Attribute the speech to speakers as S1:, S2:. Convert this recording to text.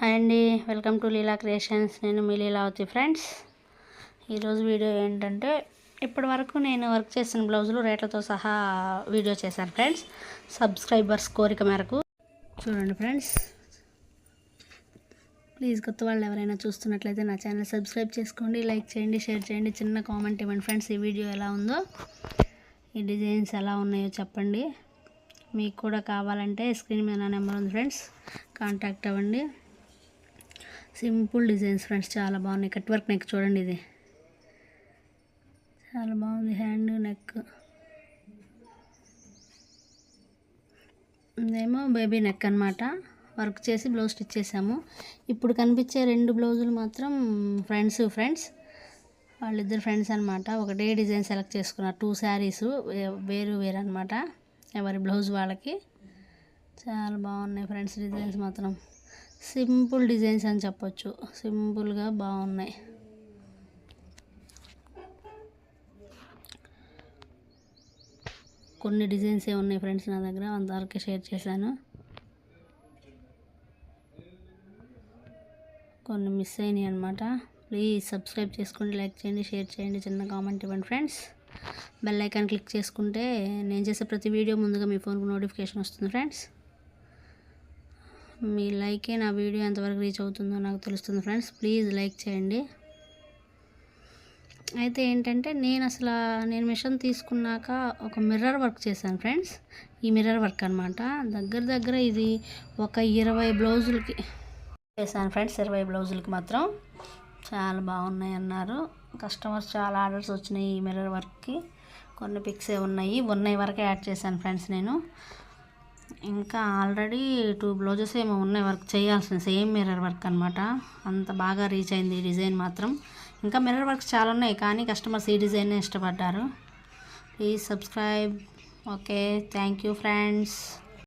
S1: Hi అండి. Welcome to Leela creations. నేను మీ లీలావతి ఫ్రెండ్స్. ఈరోజు వీడియో ఏంటంటే ఇప్పటి వరకు నేను వర్క్ చేసిన బ్లౌజులు రేట్లతో సహా వీడియో చేశాను ఫ్రెండ్స్. సబ్స్క్రైబర్స్ కోరిక మేరకు. చూడండి ఫ్రెండ్స్. ప్లీజ్ కొత్త వాళ్ళు ఎవరైనా చూస్తున్నట్లయితే నా ఛానల్ సబ్స్క్రైబ్ చేసుకోండి లైక్ చేయండి షేర్ చేయండి. చిన్న కామెంట్ ఇవ్వండి ఫ్రెండ్స్ ఈ వీడియో ఎలా ఉందో. ఈ డిజైన్స్ ఎలా ఉన్నాయో చెప్పండి. మీకు కూడా కావాలంటే స్క్రీన్ మీద నా నెంబర్ ఉంది ఫ్రెండ్స్. కాంటాక్ట్ అవ్వండి. సింపుల్ డిజైన్స్ ఫ్రెండ్స్ చాలా బాగున్నాయి. కట్ వర్క్ నెక్ చూడండి ఇది. చాలా బాగుంది. హ్యాండ్ నెక్ ఇదేమో బేబీ నెక్ అనమాట వర్క్ చేసి బ్లౌజ్ స్టిచ్ చేసాము ఇప్పుడు కనిపించే రెండు బ్లౌజులు మాత్రం ఫ్రెండ్స్ ఫ్రెండ్స్ వాళ్ళిద్దరు ఫ్రెండ్స్ అనమాట ఒకటే డిజైన్ సెలెక్ట్ చేసుకున్నారు. టూ శారీస్ వేరు వేరు అనమాట ఎవరి బ్లౌజ్ వాళ్ళకి. చాలా బాగున్నాయి ఫ్రెండ్స్ డిజైన్స్ మాత్రం. సింపుల్ డిజైన్స్ అని చెప్పొచ్చు. సింపుల్గా బాగున్నాయి. కొన్ని డిజైన్స్ ఏ ఉన్నాయి ఫ్రెండ్స్ నా దగ్గర? అంతవరకే షేర్ చేశాను. కొన్ని మిస్ అయినాయి అనమాట ప్లీజ్ సబ్స్క్రైబ్ చేసుకోండి లైక్ చేయండి షేర్ చేయండి చిన్న కామెంట్ ఇవ్వండి ఫ్రెండ్స్. బెల్ ఐకాన్ క్లిక్ చేసుకుంటే నేను చేసే ప్రతి వీడియో ముందుగా మీ ఫోన్కి నోటిఫికేషన్ వస్తుంది ఫ్రెండ్స్. మీ లైకే నా వీడియో ఎంతవరకు రీచ్ అవుతుందో నాకు తెలుస్తుంది ఫ్రెండ్స్. ప్లీజ్ లైక్ చేయండి. అయితే ఏంటంటే నేను అసలు నేను మిషన్ తీసుకున్నాక ఒక మిర్రర్ వర్క్ చేశాను ఫ్రెండ్స్. ఈ మిర్రర్ వర్క్ అనమాట దగ్గర దగ్గర ఇది ఒక ఇరవై బ్లౌజులకి చేశాను ఫ్రెండ్స్. ఇరవై బ్లౌజులకి మాత్రం చాలా బాగున్నాయి అన్నారు. కస్టమర్స్ చాలా ఆర్డర్స్ వచ్చినాయి ఈ మిర్రర్ వర్క్కి. కొన్ని పిక్సే ఉన్నాయి. ఉన్నాయి వరకే యాడ్ చేశాను ఫ్రెండ్స్ నేను. ఇంకా ఆల్రెడీ టూ బ్లౌజెస్ ఏమో ఉన్నాయి వర్క్ చేయాల్సిన సేమ్ మిర్రర్ వర్క్ అనమాట అంత బాగా రీచ్ అయింది ఈ డిజైన్ మాత్రం. ఇంకా మిర్రర్ వర్క్స్ చాలా ఉన్నాయి కానీ కస్టమర్స్ ఈ డిజైన్నే ఇష్టపడ్డారు. Please subscribe okay thank you friends